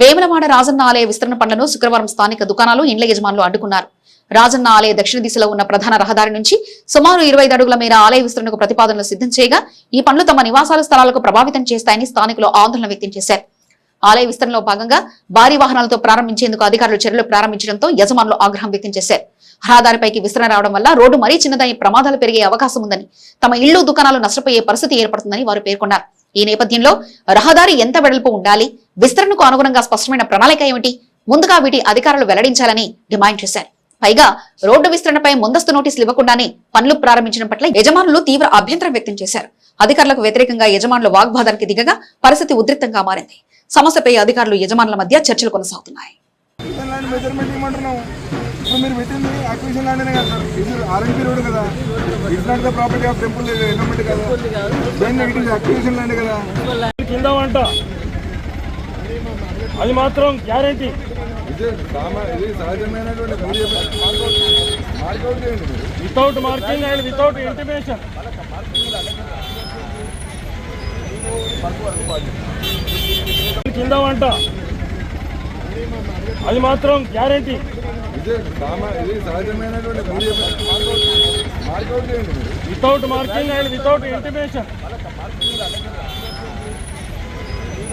వేములవాడ రాజన్న ఆలయ విస్తరణ పనులను శుక్రవారం స్థానిక దుకాణాలు ఇండ్ల యజమానులు అడ్డుకున్నారు. రాజన్న ఆలయ దక్షిణ దిశలో ఉన్న ప్రధాన రహదారి నుంచి సుమారు ఇరవై అడుగుల మేర ఆలయ విస్తరణకు ప్రతిపాదనలు సిద్ధం చేయగా ఈ పనులు తమ నివాసాల స్థలాలకు ప్రభావితం చేస్తాయని స్థానికులు ఆందోళన వ్యక్తం చేశారు. ఆలయ విస్తరణలో భాగంగా భారీ వాహనాలతో ప్రారంభించేందుకు అధికారులు చర్యలు ప్రారంభించడంతో యజమానులు ఆగ్రహం వ్యక్తం చేశారు. రహదారిపైకి విస్తరణ రావడం వల్ల రోడ్డు మరీ చిన్నదై ప్రమాదాలు పెరిగే అవకాశం ఉందని తమ ఇళ్ళు దుకాణాలు నష్టపోయే పరిస్థితి ఏర్పడుతుందని వారు పేర్కొన్నారు. ఈ నేపథ్యంలో రహదారి ఎంత వెడల్పు ఉండాలి? విస్తరణకు అనుగుణంగా స్పష్టమైన ప్రణాళిక ఏమిటి? ముందుగా వీటి అధికారులు వెల్లడించాలని డిమాండ్ చేశారు. పైగా రోడ్డు విస్తరణపై ముందస్తు నోటీసులు ఇవ్వకుండానే పనులు ప్రారంభించడం పట్ల యజమానులు తీవ్ర అభ్యంతరం వ్యక్తం చేశారు. అధికారులకు వ్యతిరేకంగా యజమానులు వాగ్వాదానికి దిగగా పరిస్థితి ఉద్రిక్తంగా మారింది. సమస్యపై అధికారులు యజమానుల మధ్య చర్చలు కొనసాగుతున్నాయి. అది మాత్రం guarantee. Without marking and without intimation కింద వంట. అది మాత్రం guarantee. Without marking and without intimation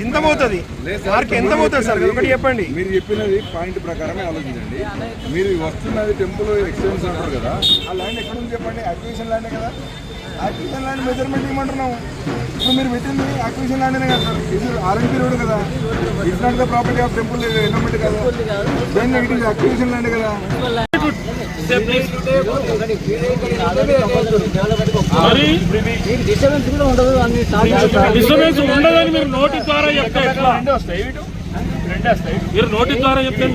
ఎంత పోతుంది మార్క్ ఎంత పోతుంది సార్? ఒకటి చెప్పండి. మీరు చెప్పినది పాయింట్ ప్రకారమే ఆలోచించండి. మీరు వస్తున్నది టెంపుల్ ఎక్స్చేంజ్ అంటారు కదా ఆ ల్యాండ్ ఎక్కడ ఉంది చెప్పండి? అక్విజిషన్ ల్యాండ్ కదా? అక్విజిషన్ ల్యాండ్ మెజర్మెంట్ ఇవ్వమంటున్నాం ఇప్పుడు మీరు పెట్టింది అక్విజిషన్ ల్యాండ్ కదా సార్? ఇది ఆర్ఎన్పి రోడ్ కదా. It's not the property of temple government కదా. దేని ఇట్ ఇస్ అక్విజిషన్ ల్యాండ్ కదా. మరి డిస్టర్బెన్స్ ఉండదని మీరు నోటి ద్వారా చెప్తే ఎట్లా? మీరు నోటి ద్వారా చెప్తే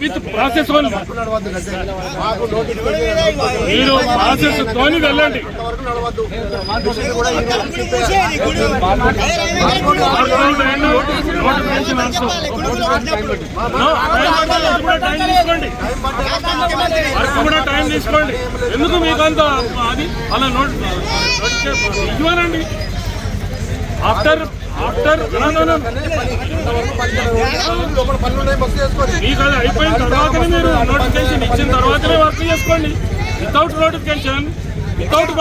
విత్ ప్రాసెస్ మీరు ప్రాసెస్ తోని వెళ్ళండి కూడా టైం తీసుకోండి. ఎందుకు మీకు అంత అది? అలా నోట్ ఇవ్వనండి ఆఫ్టర్ ఆఫ్టర్ మీకు అది అయిపోయిన తర్వాతనే మీరు నోటిఫికేషన్ ఇచ్చిన తర్వాతనే వర్క్ చేసుకోండి. వితౌట్ నోటిఫికేషన్ వితౌట్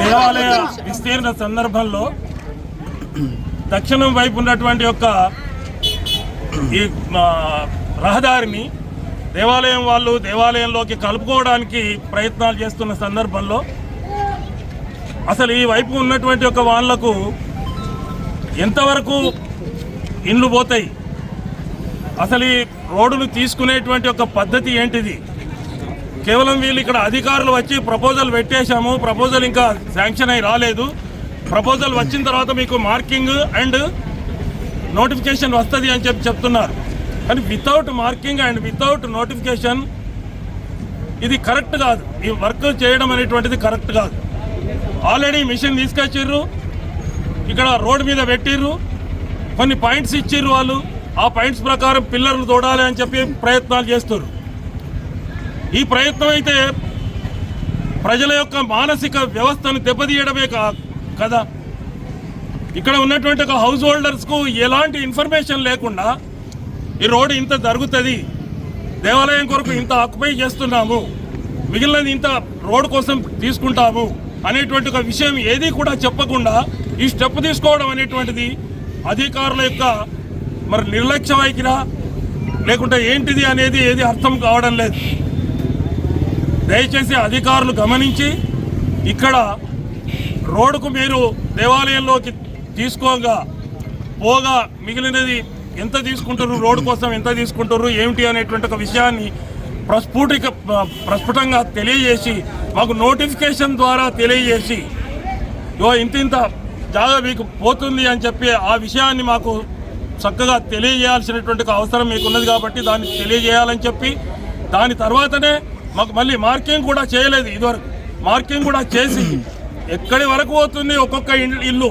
దేవాలయ విస్తీర్ణ సందర్భంలో దక్షిణం వైపు ఉన్నటువంటి యొక్క ఈ రహదారిని దేవాలయం వాళ్ళు దేవాలయంలోకి కలుపుకోవడానికి ప్రయత్నాలు చేస్తున్న సందర్భంలో అసలు ఈ వైపు ఉన్నటువంటి ఒక వాళ్ళకు ఎంతవరకు ఇండ్లు పోతాయి. అసలు ఈ రోడ్డును తీసుకునేటువంటి ఒక పద్ధతి ఏంటిది? కేవలం వీళ్ళు ఇక్కడ అధికారులు వచ్చి ప్రపోజల్ పెట్టేశాము ప్రపోజల్ ఇంకా శాంక్షన్ అయి రాలేదు. ప్రపోజల్ వచ్చిన తర్వాత మీకు మార్కింగ్ అండ్ నోటిఫికేషన్ వస్తుంది అని చెప్పి చెప్తున్నారు. కానీ without marking and without notification ఇది కరెక్ట్ కాదు. ఈ వర్క్ చేయడం అనేటువంటిది కరెక్ట్ కాదు. ఆల్రెడీ మిషన్ తీసుకొచ్చిర్రు ఇక్కడ రోడ్ మీద పెట్టిర్రు కొన్ని పాయింట్స్ ఇచ్చిర్రు వాళ్ళు. ఆ పాయింట్స్ ప్రకారం పిల్లర్లు తోడాలి అని చెప్పి ప్రయత్నాలు చేస్తారు. ఈ ప్రయత్నం అయితే ప్రజల యొక్క మానసిక వ్యవస్థను దెబ్బతీయడమే కదా? ఇక్కడ ఉన్నటువంటి ఒక హౌస్ హోల్డర్స్కు ఎలాంటి ఇన్ఫర్మేషన్ లేకుండా ఈ రోడ్డు ఇంత జరుగుతుంది దేవాలయం కొరకు ఇంత ఆక్యుపై చేస్తున్నాము మిగిలినది ఇంత రోడ్డు కోసం తీసుకుంటాము అనేటువంటి ఒక విషయం ఏది కూడా చెప్పకుండా ఈ స్టెప్ తీసుకోవడం అనేటువంటిది అధికారుల యొక్క మరి నిర్లక్ష్య వైఖరా లేకుంటే ఏంటిది అనేది ఏది అర్థం కావడం లేదు. దయచేసి అధికారులు గమనించి ఇక్కడ రోడ్డుకు మీరు దేవాలయంలోకి తీసుకోగా పోగా మిగిలినది ఎంత తీసుకుంటారు రోడ్డు కోసం ఎంత తీసుకుంటారు ఏమిటి అనేటువంటి ఒక విషయాన్ని ప్రస్ఫుటిక ప్రస్ఫుటంగా తెలియజేసి మాకు నోటిఫికేషన్ ద్వారా తెలియజేసి ఇంత ఇంత జాగా మీకు పోతుంది అని చెప్పి ఆ విషయాన్ని మాకు చక్కగా తెలియజేయాల్సినటువంటి అవసరం మీకు ఉన్నది కాబట్టి దాన్ని తెలియజేయాలని చెప్పి దాని తర్వాతనే మాకు మళ్ళీ మార్కింగ్ కూడా చేయలేదు ఇదివరకు. మార్కింగ్ కూడా చేసి ఎక్కడి వరకు పోతుంది ఒక్కొక్క ఇల్లు?